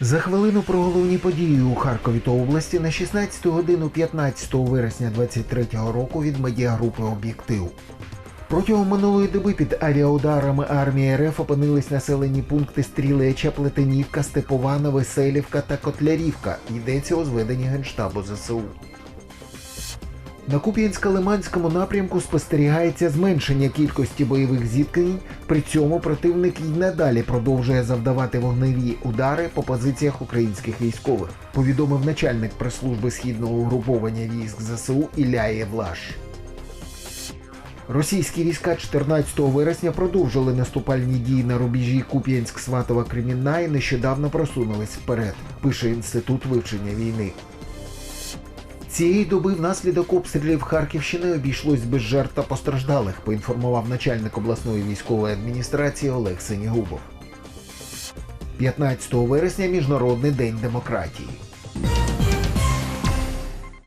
За хвилину про головні події у Харкові та області на 16 годину 15 вересня 2023 року від медіагрупи Об'єктив. Протягом минулої доби під авіаударами армії РФ опинились населені пункти Стрілеча, Плетенівка, Степована, Веселівка та Котлярівка. Йдеться у зведенні Генштабу ЗСУ. На Куп'янсько-Лиманському напрямку спостерігається зменшення кількості бойових зіткнень. При цьому противник і надалі продовжує завдавати вогневі удари по позиціях українських військових. Повідомив начальник прес-служби східного угруповання військ ЗСУ Ілля Євлаш. Російські війська 14 вересня продовжили наступальні дії на рубежі Куп'янськ, Сватова, Кремінна і нещодавно просунулись вперед, пише інститут вивчення війни. Цієї доби внаслідок обстрілів Харківщини обійшлось без жертв та постраждалих, поінформував начальник обласної військової адміністрації Олег Синігубов. 15 вересня Міжнародний день демократії.